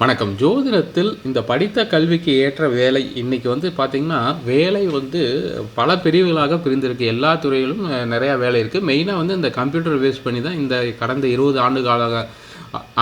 வணக்கம். ஜோதிடத்தில் இந்த படித்த கல்விக்கு ஏற்ற வேலை இன்றைக்கி வந்து பார்த்திங்கன்னா வேலை வந்து பல பிரிவுகளாக பிரிந்திருக்கு. எல்லா துறையிலும் நிறையா வேலை இருக்குது மெயினாக வந்து இந்த கம்ப்யூட்டர் பேஸ் பண்ணி தான் இந்த கடந்த இருபது ஆண்டு கால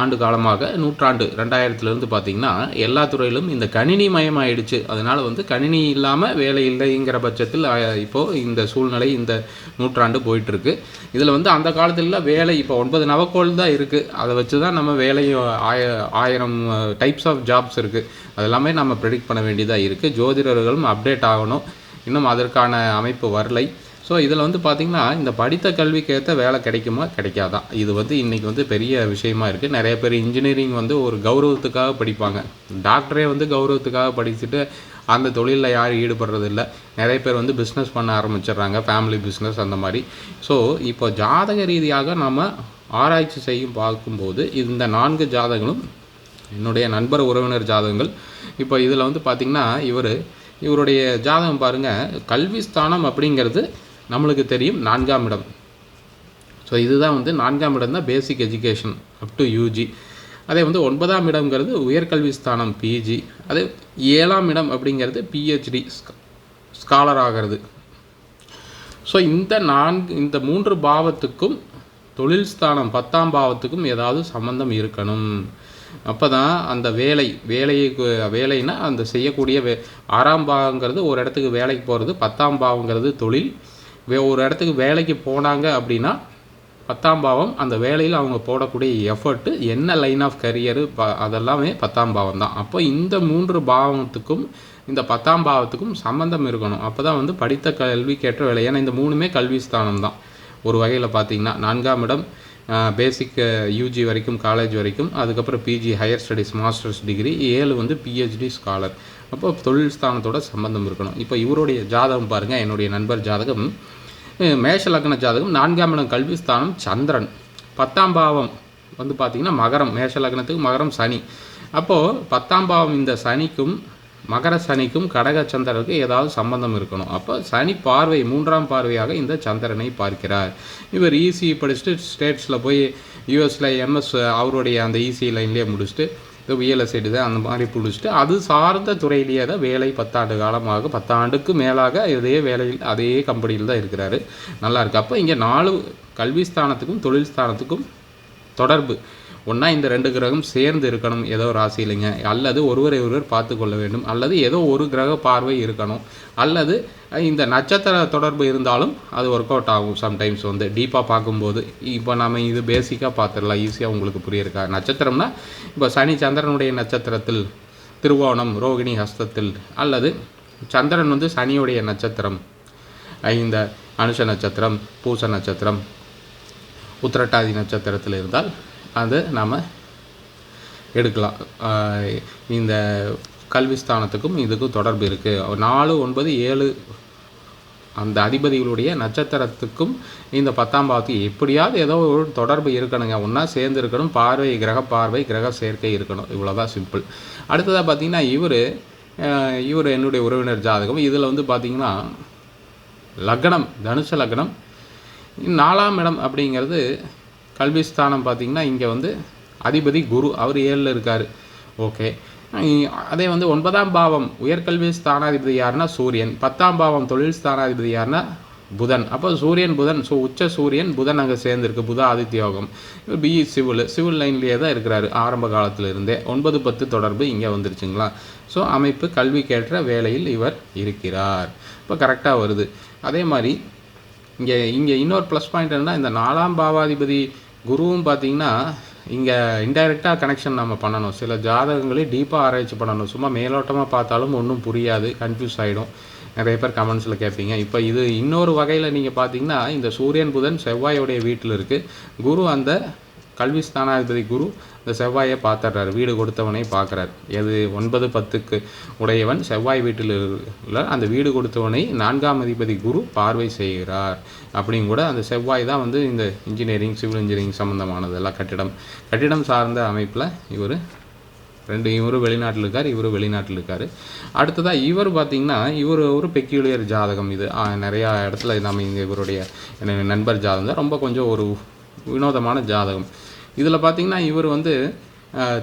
ஆண்டு காலமாக நூற்றாண்டு ரெண்டாயிரத்துலேருந்து பார்த்திங்கன்னா எல்லா துறையிலும் இந்த கணினி மயமாயிடுச்சு. அதனால் வந்து கணினி இல்லாமல் வேலை இல்லைங்கிற பட்சத்தில் இப்போது இந்த சூழ்நிலை இந்த நூற்றாண்டு போயிட்டுருக்கு. இதில் வந்து அந்த காலத்தில் வேலை இப்போ ஒன்பது நவக்கோள் தான் இருக்குது அதை வச்சு தான் நம்ம வேலையும் ஆய ஆயிரம் டைப்ஸ் ஆஃப் ஜாப்ஸ் இருக்குது அதெல்லாமே நம்ம ப்ரெடிக்ட் பண்ண வேண்டியதாக இருக்குது ஜோதிடர்களும் அப்டேட் ஆகணும். இன்னும் அதற்கான அமைப்பு வரலை. ஸோ இதில் வந்து பார்த்திங்கன்னா இந்த படித்த கல்விக்கு ஏற்ற வேலை கிடைக்குமா? கிடைக்காதா. இது வந்து இன்றைக்கி வந்து பெரிய விஷயமா இருக்குது நிறைய பேர் இன்ஜினியரிங் வந்து ஒரு கௌரவத்துக்காக படிப்பாங்க. டாக்டரே வந்து கௌரவத்துக்காக படிச்சுட்டு அந்த தொழிலில் யாரும் ஈடுபடுறது இல்லை நிறைய பேர் வந்து பிஸ்னஸ் பண்ண ஆரம்பிச்சிடுறாங்க. ஃபேமிலி பிஸ்னஸ் அந்த மாதிரி. ஸோ இப்போ ஜாதக ரீதியாக நம்ம ஆராய்ச்சி செய்யும் பார்க்கும்போது இந்த நான்கு ஜாதகங்களும் என்னுடைய நண்பர் உறவினர் ஜாதகங்கள். இப்போ இதில் வந்து பார்த்திங்கன்னா இவர் இவருடைய ஜாதகம் பாருங்கள் கல்வி ஸ்தானம் அப்படிங்கிறது நம்மளுக்கு தெரியும் நான்காம் இடம். ஸோ இதுதான் வந்து நான்காம் இடம் தான் basic education up to UG அதே வந்து ஒன்பதாம் இடம்ங்கிறது உயர்கல்வி ஸ்தானம் பிஜி அதே ஏழாம் இடம் அப்படிங்கிறது பிஹெச்டி ஸ்காலர் ஆகிறது. ஸோ இந்த நான்கு இந்த மூன்று பாவத்துக்கும் தொழில் ஸ்தானம் பத்தாம் பாவத்துக்கும் ஏதாவது சம்பந்தம் இருக்கணும். அப்போ தான் அந்த வேலை வேலையை வேலைன்னா அந்த செய்யக்கூடிய வே ஆறாம் பாவங்கிறது ஒரு இடத்துக்கு வேலைக்கு போகிறது பத்தாம் பாவங்கிறது தொழில் வே ஒரு இடத்துக்கு வேலைக்கு போனாங்க அப்படின்னா பத்தாம் பாவம் அந்த வேலையில் அவங்க போடக்கூடிய எஃபர்ட்டு என்ன லைன் ஆஃப் கரியரு ப அதெல்லாமே பத்தாம் பாவம் தான். அப்போ இந்த மூன்று பாவத்துக்கும் இந்த பத்தாம் பாவத்துக்கும் சம்மந்தம் இருக்கணும். அப்போ தான் வந்து படித்த கல்விக்கேற்ற வேலை. ஏன்னா இந்த மூணுமே கல்வி ஸ்தானம் தான். ஒரு வகையில் பார்த்தீங்கன்னா நான்காம் இடம் பேசிக் யூஜி வரைக்கும் காலேஜ் வரைக்கும் அதுக்கப்புறம் PG higher studies masters degree ஏழு வந்து பிஹெச்டி ஸ்காலர் அப்போ தொழில் ஸ்தானத்தோட சம்பந்தம் இருக்கணும். இப்போ இவருடைய ஜாதகம் பாருங்கள் என்னுடைய நண்பர் ஜாதகம் மேஷ லக்ன ஜாதகம் நான்காம் இடம் கல்வி ஸ்தானம் சந்திரன். பத்தாம் பாவம் வந்து பார்த்திங்கன்னா மகரம் மேஷ லக்னத்துக்கு மகரம் சனி. அப்போது பத்தாம் பாவம் இந்த சனிக்கும் மகர சனிக்கும் கடக சந்திரனுக்கு ஏதாவது சம்பந்தம் இருக்கணும். அப்போ சனி பார்வை மூன்றாம் பார்வையாக இந்த சந்திரனை பார்க்கிறார். இவர் இசிஇ படிச்சுட்டு ஸ்டேட்ஸில் போய் யூஎஸில் எம்எஸ் அவருடைய அந்த இசி லைன்லேயே முடிச்சுட்டு ரியல் எஸ்டேட் தான் அந்த மாதிரி பிடிச்சிட்டு அது சார்ந்த துறையிலேயே தான் வேலை பத்தாண்டு காலமாக பத்தாண்டுக்கு மேலாக இதே வேலையில் அதே கம்பெனியில் தான் இருக்கிறாரு. நல்லா இருக்கு. அப்போ இங்கே நாலு கல்வி ஸ்தானத்துக்கும் தொழில் ஸ்தானத்துக்கும் தொடர்பு. ஒன்றா இந்த ரெண்டு கிரகம் சேர்ந்து இருக்கணும் ஏதோ ராசியிலைங்க அல்லது ஒருவரை ஒருவர் பார்த்து கொள்ள வேண்டும். அல்லது ஏதோ ஒரு கிரக பார்வை இருக்கணும். அல்லது இந்த நட்சத்திர தொடர்பு இருந்தாலும் அது ஒர்க் அவுட் ஆகும். சம்டைம்ஸ் வந்து டீப்பாக பார்க்கும்போது. இப்போ நம்ம இது பேசிக்காக பார்த்துடலாம். ஈஸியாக உங்களுக்கு புரியிருக்கா நட்சத்திரம்னா இப்போ சனி சந்திரனுடைய நட்சத்திரத்தில் திருவோணம் ரோகிணி ஹஸ்தத்தில் அல்லது சந்திரன் வந்து சனியுடைய நட்சத்திரம். இந்த அனுஷ நட்சத்திரம் பூச நட்சத்திரம் உத்திரட்டாதி நட்சத்திரத்தில் இருந்தால் அதை நாம் எடுக்கலாம். இந்த கல்வி ஸ்தானத்துக்கும் இதுக்கும் தொடர்பு இருக்குது நாலு ஒன்பது ஏழு அந்த அதிபதிகளுடைய நட்சத்திரத்துக்கும் இந்த பத்தாம் பாவத்துக்கு எப்படியாவது ஏதோ ஒரு தொடர்பு இருக்கணுங்க. ஒன்றா சேர்ந்து இருக்கணும். பார்வை கிரக பார்வை கிரக சேர்க்கை இருக்கணும். இவ்வளோதான் சிம்பிள் அடுத்ததாக பார்த்தீங்கன்னா இவர் இவர் என்னுடைய உறவினர் ஜாதகம். இதில் வந்து பார்த்திங்கன்னா லக்னம் தனுஷ லக்னம். நாலாம் இடம் அப்படிங்கிறது கல்வி ஸ்தானம் பார்த்திங்கன்னா இங்கே வந்து அதிபதி குரு அவர் ஏழில் இருக்கார். ஓகே. அதே வந்து ஒன்பதாம் பாவம் உயர்கல்வி ஸ்தானாதிபதி யாருன்னா சூரியன். பத்தாம் பாவம் தொழில் ஸ்தானாதிபதி யாருன்னா புதன். அப்போ சூரியன் புதன் ஸோ உச்ச சூரியன் புதன் அங்கே சேர்ந்துருக்கு புத ஆதித்ய யோகம் பிஇ சிவில். சிவில் லைன்லேயே தான் இருக்கிறாரு ஆரம்ப காலத்திலிருந்தே. ஒன்பது பத்து தொடர்பு இங்கே வந்துருச்சுங்களா? ஸோ அமைப்பு கல்விக்கேற்ற வேலையில் இவர் இருக்கிறார். இப்போ கரெக்டாக வருது. அதே மாதிரி இங்கே இங்கே இன்னொரு ப்ளஸ் பாயிண்ட் என்னன்னா இந்த நாலாம் பாவாதிபதி குருவும் பார்த்தீங்கன்னா இங்கே இன்டைரக்டாக கனெக்ஷன் நம்ம பண்ணணும். சில ஜாதகங்களே டீப்பாக ஆராய்ச்சி பண்ணணும். சும்மா மேலோட்டமாக பார்த்தாலும் ஒன்றும் புரியாது. கன்ஃபியூஸ் ஆகிடும் நிறைய பேர் கமெண்ட்ஸில் கேட்பீங்க. இப்போ இது இன்னொரு வகையில் நீங்கள் பார்த்தீங்கன்னா இந்த சூரியன் புதன் செவ்வாயோடைய வீட்டில் இருக்குது குரு அந்த கல்வி ஸ்தானாதிபதி குரு. இந்த செவ்வாயை பார்த்துடுறாரு. வீடு கொடுத்தவனை பார்க்குறாரு. எது? ஒன்பது பத்துக்கு உடையவன் செவ்வாய் வீட்டில் உள்ள அந்த வீடு கொடுத்தவனை நான்காம் அதிபதி குரு பார்வை செய்கிறார். அப்படின்னு கூட அந்த செவ்வாய் தான் வந்து இந்த இன்ஜினியரிங் சிவில் இன்ஜினியரிங் சம்மந்தமானது எல்லாம் கட்டிடம். கட்டிடம் சார்ந்த அமைப்பில் இவர் ரெண்டு இவரும் வெளிநாட்டில் இருக்கார் இவரும் வெளிநாட்டில் இருக்கார். அடுத்ததாக இவர் பார்த்தீங்கன்னா இவர் ஒரு பெக்யூலியர் ஜாதகம் இது. நிறையா இடத்துல நம்ம இங்கே இவருடைய நண்பர் ஜாதகம் தான். ரொம்ப கொஞ்சம் ஒரு வினோதமான ஜாதகம். இதில் பார்த்தீங்கன்னா இவர் வந்து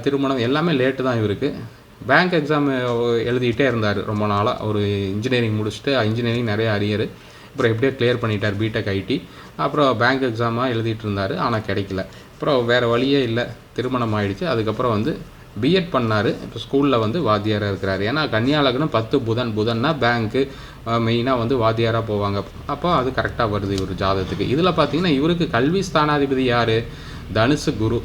திருமணம் எல்லாமே லேட்டு தான் இவருக்கு. பேங்க் எக்ஸாம் எழுதிக்கிட்டே இருந்தார் ரொம்ப நாளாக ஒரு இன்ஜினியரிங் முடிச்சுட்டு இன்ஜினியரிங் நிறைய அரியர். அப்புறம் எப்படியோ கிளியர் பண்ணிட்டார் பிடெக் ஐடி அப்புறம் பேங்க் எக்ஸாமாக எழுதிட்டு இருந்தார். ஆனால் கிடைக்கல. அப்புறம் வேறு வழியே இல்லை. திருமணம் ஆகிடுச்சு அதுக்கப்புறம் வந்து பிஎட் பண்ணார். இப்போ ஸ்கூலில் வந்து வாத்தியாராக இருக்கிறார். ஏன்னா கன்னியாலக்னம் பத்து புதன் புதன்னா பேங்க்கு மெயினாக வந்து வாத்தியாராக போவாங்க. அப்போ அது கரெக்டாக வருது இவர் ஜாதத்துக்கு இதில் பார்த்தீங்கன்னா இவருக்கு கல்வி ஸ்தானாதிபதி யார்? தனுசு குரு.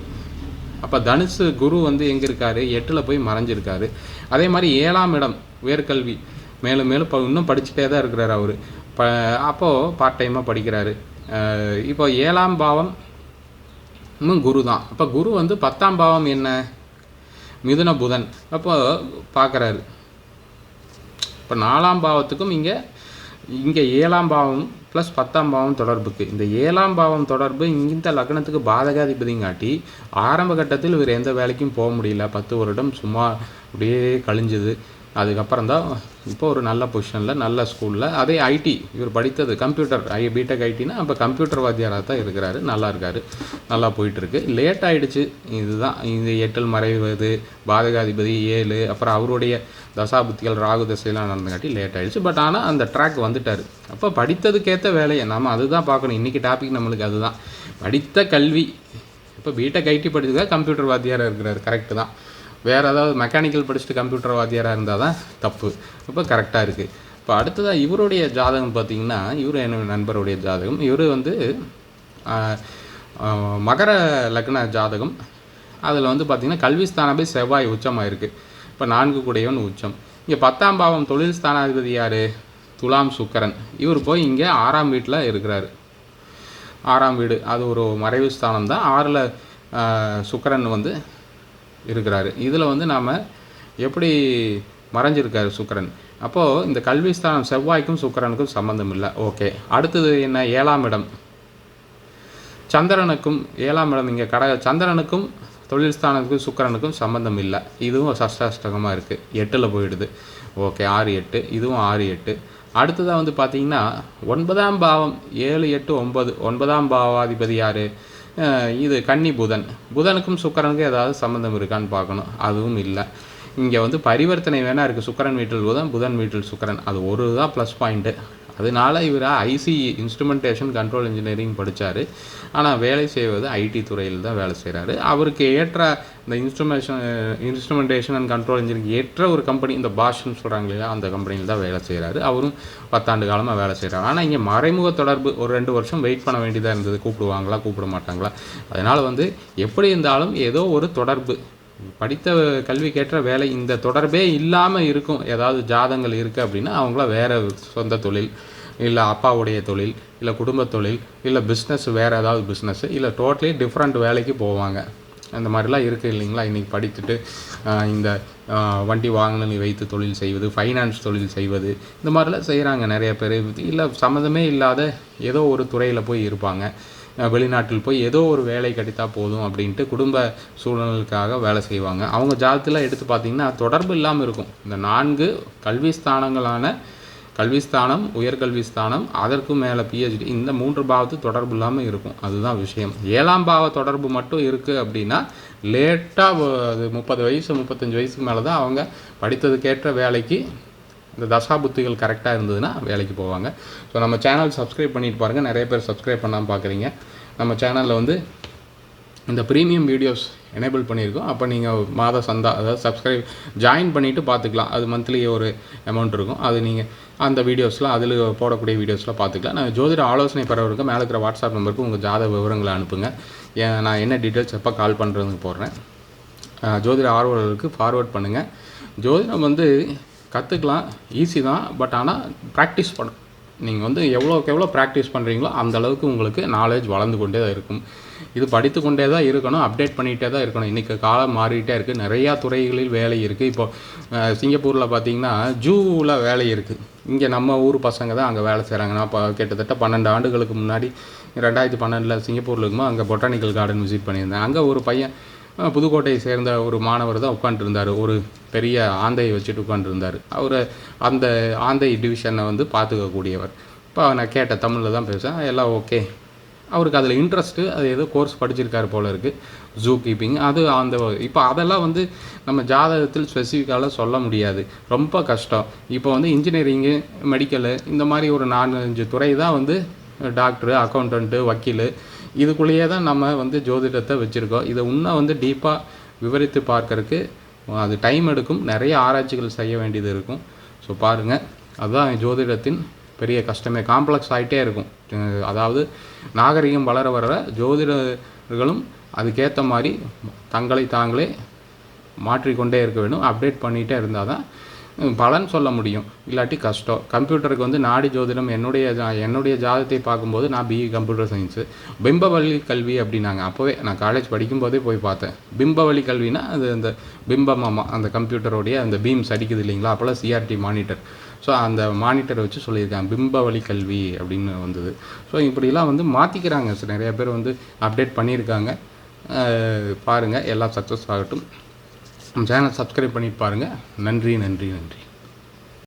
அப்போ தனுசு குரு வந்து எங்கே இருக்காரு? எட்டில் போய் மறைஞ்சிருக்காரு. அதே மாதிரி ஏழாம் இடம் உயர்கல்வி. மேலும் மேலும் இப்போ இன்னும் படிச்சுட்டே தான் இருக்கிறார் அவர். ப அப்போது பார்ட் டைமாக படிக்கிறாரு. இப்போ ஏழாம் பாவம் இன்னும் குரு தான். அப்போ குரு வந்து பத்தாம் பாவம் என்ன? மிதுன புதன். அப்போ பார்க்குறாரு. இப்போ நாலாம் பாவத்துக்கும் இங்கே இங்கே ஏழாம் பாவம் ப்ளஸ் பத்தாம் பாவம் தொடர்புக்கு. இந்த ஏழாம் பாவம் தொடர்பு இந்த லக்னத்துக்கு பாதகாதிபதிங்காட்டி ஆரம்ப கட்டத்தில் இவர் எந்த வேலைக்கும் போக முடியல. பத்து வருடம் சும்மா அப்படியே கழிஞ்சுது. அதுக்கப்புறம் தான் இப்போ ஒரு நல்ல பொசிஷனில் நல்ல ஸ்கூலில் அதே ஐடி இவர் படித்தது கம்ப்யூட்டர் ஐ பிடெக் ஐடினா அப்போ கம்ப்யூட்டர் வாத்தியாராக தான் இருக்கிறாரு நல்லா இருக்காரு நல்லா போயிட்டுருக்கு. லேட் ஆகிடுச்சு இதுதான். இந்த எட்டில் மறைவது பாதகாதிபதி ஏழு அப்புறம் அவருடைய தசாபுத்திகள் ராகு தசையெல்லாம் நடந்தங்காட்டி லேட் ஆகிடுச்சு பட் ஆனால் அந்த ட்ராக் வந்துட்டார். அப்போ படித்ததுக்கேற்ற வேலையை நம்ம அதுதான் பார்க்கணும். இன்றைக்கி டாபிக் நம்மளுக்கு அதுதான். படித்த கல்வி இப்போ பிடெக் ஐடி படிச்சதா கம்ப்யூட்டர் வாத்தியாராக இருக்கிறார் கரெக்டு தான். வேறு ஏதாவது மெக்கானிக்கல் படிச்சுட்டு கம்ப்யூட்டர் வாத்தியாராக இருந்தால் தான் தப்பு இப்போ கரெக்டாக இருக்குது இப்போ அடுத்ததாக இவருடைய ஜாதகம் பார்த்தீங்கன்னா இவர் என்ன நண்பருடைய ஜாதகம். இவர் வந்து மகர லக்ன ஜாதகம். அதில் வந்து பார்த்திங்கன்னா கல்வி ஸ்தானமே செவ்வாய் உச்சமாக இருக்குது இப்போ நான்கு கூடையவன் உச்சம். இங்கே பத்தாம் பாவம் தொழில் ஸ்தானாதிபதி யார்? துலாம் சுக்கரன். இவர் போய் இங்கே ஆறாம் வீட்டில் இருக்கிறாரு. ஆறாம் வீடு. அது ஒரு மறைவு ஸ்தானம் தான் ஆறில் சுக்கரன் வந்து இருக்கிறாரு. இதில் வந்து நாம் எப்படி மறைஞ்சிருக்காரு சுக்கரன்? அப்போது இந்த கல்வி ஸ்தானம் செவ்வாய்க்கும் சுக்கரனுக்கும் சம்மந்தம் இல்லை. ஓகே. அடுத்தது என்ன? ஏழாம் இடம். சந்திரனுக்கும் ஏழாம் இடம் இங்கே கட. சந்திரனுக்கும் தொழில் ஸ்தானத்துக்கும் சுக்கரனுக்கும் சம்மந்தம் இல்லை. இதுவும் சஷ்டாஷ்டகமாக இருக்குது எட்டில் போயிடுது. ஓகே. ஆறு எட்டு. இதுவும் ஆறு எட்டு. அடுத்ததாக வந்து பார்த்திங்கன்னா ஒன்பதாம் பாவம் ஏழு எட்டு ஒன்பது. ஒன்பதாம் பாவாதிபதி யார்? இது கன்னி புதன். புதனுக்கும் சுக்கரனுக்கும் ஏதாவது சம்மந்தம் இருக்கான்னு பார்க்கணும். அதுவும் இல்லை. இங்கே வந்து பரிவர்த்தனை வேணால் இருக்குது சுக்கரன் வீட்டில் புதன் புதன் வீட்டில் சுக்கரன். அது ஒரு தான் ப்ளஸ் பாயிண்ட்டு அதனால இவர் ஐசி இன்ஸ்ட்ருமெண்டேஷன் கண்ட்ரோல் இன்ஜினியரிங் படித்தார் ஆனால் வேலை செய்வது ஐடி துறையில் தான் வேலை செய்கிறாரு அவருக்கு ஏற்ற இந்த instrumentation instrumentation and control engineering ஏற்ற ஒரு கம்பெனி இந்த பாஷ்னு சொல்கிறாங்க இல்லையா அந்த கம்பெனியில் தான் வேலை செய்கிறாரு அவரும் பத்தாண்டு காலமாக வேலை செய்கிறாரு ஆனால் இங்கே மறைமுக தொடர்பு ஒரு ரெண்டு வருஷம் வெயிட் பண்ண வேண்டியதாக இருந்தது. கூப்பிடுவாங்களா கூப்பிட மாட்டாங்களா? அதனால் வந்து எப்படி இருந்தாலும் ஏதோ ஒரு தொடர்பு படித்த கல்விக்கேற்ற வேலை இந்த தொடர்பே இல்லாமல் இருக்கும். ஏதாவது ஜாதங்கள் இருக்குது அப்படின்னா அவங்கள வேறு சொந்த தொழில் இல்லை அப்பாவுடைய தொழில் இல்லை குடும்ப தொழில் இல்லை பிஸ்னஸ் வேறு ஏதாவது பிஸ்னஸ் இல்லை டோட்டலி டிஃப்ரெண்ட் வேலைக்கு போவாங்க. அந்த மாதிரிலாம் இருக்குது இல்லைங்களா? இன்றைக்கி படித்துட்டு இந்த வண்டி வாகனங்களை வைத்து தொழில் செய்வது ஃபைனான்ஸ் தொழில் செய்வது இந்த மாதிரிலாம் செய்கிறாங்க நிறைய பேர். இல்லை சம்மந்தமே இல்லாத ஏதோ ஒரு துறையில் போய் இருப்பாங்க. வெளிநாட்டில் போய் ஏதோ ஒரு வேலை கிடைத்தா போதும் அப்படின்ட்டு குடும்ப சூழலுக்காக வேலை செய்வாங்க. அவங்க ஜாதத்தில் எடுத்து பார்த்தீங்கன்னா தொடர்பு இல்லாமல் இருக்கும். இந்த நான்கு கல்வி ஸ்தானங்களான கல்வி ஸ்தானம் உயர்கல்வி ஸ்தானம் அதற்கு மேலே பிஹெச்டி இந்த மூன்று பாவத்து தொடர்பு இல்லாமல் இருக்கும். அதுதான் விஷயம். ஏழாம் பாவ தொடர்பு மட்டும் இருக்குது அப்படின்னா லேட்டாக அது முப்பது வயசு முப்பத்தஞ்சு வயசுக்கு மேலே தான் அவங்க படித்ததுக்கேற்ற வேலைக்கு இந்த தசாபுத்திகள் கரெக்டாக இருந்ததுன்னா வேலைக்கு போவாங்க. ஸோ நம்ம சேனல் சப்ஸ்கிரைப் பண்ணிட்டு பாருங்கள் நிறைய பேர் சப்ஸ்கிரைப் பண்ணாமல் பார்க்குறீங்க நம்ம சேனலில் வந்து இந்த ப்ரீமியம் வீடியோஸ் எனேபிள் பண்ணியிருக்கோம். அப்போ நீங்கள் மாத சந்தா அதாவது சப்ஸ்கிரைப் ஜாயின் பண்ணிவிட்டு பார்த்துக்கலாம் அது மந்த்லி ஒரு அமௌண்ட் இருக்கும். அது நீங்கள் அந்த வீடியோஸ்லாம் அதில் போடக்கூடிய வீடியோஸ்லாம் பார்த்துக்கலாம் நான் ஜோதிட ஆலோசனை பெறவருக்கு மேலே இருக்கிற வாட்ஸ்அப் நம்பருக்கு உங்கள் ஜாத விவரங்களை அனுப்புங்க. நான் என்ன டீட்டெயில்ஸ் எப்போ கால் பண்ணுறதுன்னு போடுறேன். ஜோதிட ஆர்வலர்களுக்கு ஃபார்வர்ட் பண்ணுங்கள் ஜோதிடம் வந்து கற்றுக்கலாம் ஈஸி தான். பட் ஆனால் ப்ராக்டிஸ் பண்ணும் நீங்கள் வந்து எவ்வளோக்கு எவ்வளோ ப்ராக்டிஸ் பண்ணுறீங்களோ அந்த அளவுக்கு உங்களுக்கு நாலேஜ் வளர்ந்து கொண்டே தான் இருக்கும். இது படித்து கொண்டே தான் இருக்கணும் அப்டேட் பண்ணிகிட்டே தான் இருக்கணும். இன்றைக்கி காலம் மாறிக்கிட்டே இருக்குது நிறையா துறைகளில் வேலை இருக்குது இப்போ சிங்கப்பூரில் பார்த்தீங்கன்னா ஜூவில் வேலை இருக்குது இங்கே நம்ம ஊர் பசங்க தான் அங்கே வேலை செய்கிறாங்க நான் இப்போ கிட்டத்தட்ட பன்னெண்டு ஆண்டுகளுக்கு முன்னாடி ரெண்டாயிரத்தி பன்னெண்டில் சிங்கப்பூரில் இருக்குமோ அங்கே பொட்டானிக்கல் கார்டன் விசிட் பண்ணியிருந்தேன். அங்கே ஒரு பையன் புதுக்கோட்டையை சேர்ந்த ஒரு மாணவர் தான் உட்காந்துருந்தார் ஒரு பெரிய ஆந்தையை வச்சுட்டு உட்காந்துருந்தார் அவர் அந்த ஆந்தை டிவிஷனை வந்து பார்த்துக்கக்கூடியவர். இப்போ நான் கேட்டேன் தமிழில் தான் பேசுகிறேன் எல்லாம் ஓகே. அவருக்கு அதில் இன்ட்ரெஸ்ட்டு அது ஏதோ கோர்ஸ் படிச்சிருக்காரு போல இருக்குது ஜூ கீப்பிங் அது அந்த இப்போ அதெல்லாம் வந்து நம்ம ஜாதகத்தில் ஸ்பெசிஃபிக்காலாம் சொல்ல முடியாது. ரொம்ப கஷ்டம். இப்போ வந்து இன்ஜினியரிங்கு மெடிக்கலு இந்த மாதிரி ஒரு நாலஞ்சு துறை தான் வந்து டாக்டரு அக்கௌண்டண்ட்டு வக்கீல் இதுக்குள்ளேயே தான் நம்ம வந்து ஜோதிடத்தை வச்சுருக்கோம். இதை இன்னும் வந்து டீப்பாக விவரித்து பார்க்கறதுக்கு அது டைம் எடுக்கும். நிறைய ஆராய்ச்சிகள் செய்ய வேண்டியது இருக்கும். ஸோ பாருங்கள் அதுதான் ஜோதிடத்தின் பெரிய கஷ்டமே. காம்ப்ளெக்ஸ் ஆகிட்டே இருக்கும். அதாவது நாகரிகம் வளர வளர ஜோதிடர்களும் அதுக்கேற்ற மாதிரி தங்களை தாங்களே மாற்றிக்கொண்டே இருக்க வேண்டும் அப்டேட் பண்ணிகிட்டே இருந்தால் தான் பலன் சொல்ல முடியும். இல்லாட்டி கஷ்டம். கம்ப்யூட்டருக்கு வந்து நாடி ஜோதிடம் என்னுடைய ஜா- என்னுடைய ஜாதகத்தை பார்க்கும்போது நான் பிஇ கம்ப்யூட்டர் சயின்ஸு பிம்பவழி கல்வி அப்படின்னாங்க. அப்போவே நான் காலேஜ் படிக்கும்போதே போய் பார்த்தேன். பிம்பவழி கல்வினா அது அந்த பிம்பமாமா அந்த கம்ப்யூட்டருடைய அந்த பீம்ஸ் அடிக்குது இல்லைங்களா? அப்போல்லாம் சிஆர்டி மானிட்டர் ஸோ அந்த மானிட்டரை வச்சு சொல்லியிருக்காங்க. பிம்பவழி கல்வி அப்படின்னு வந்தது. ஸோ இப்படிலாம் வந்து மாற்றிக்கிறாங்க நிறைய பேர் வந்து அப்டேட் பண்ணியிருக்காங்க. பாருங்கள் எல்லாம் சக்ஸஸ் ஆகட்டும். சேனல் சப்ஸ்கிரைப் பண்ணி பாருங்கள் நன்றி நன்றி நன்றி.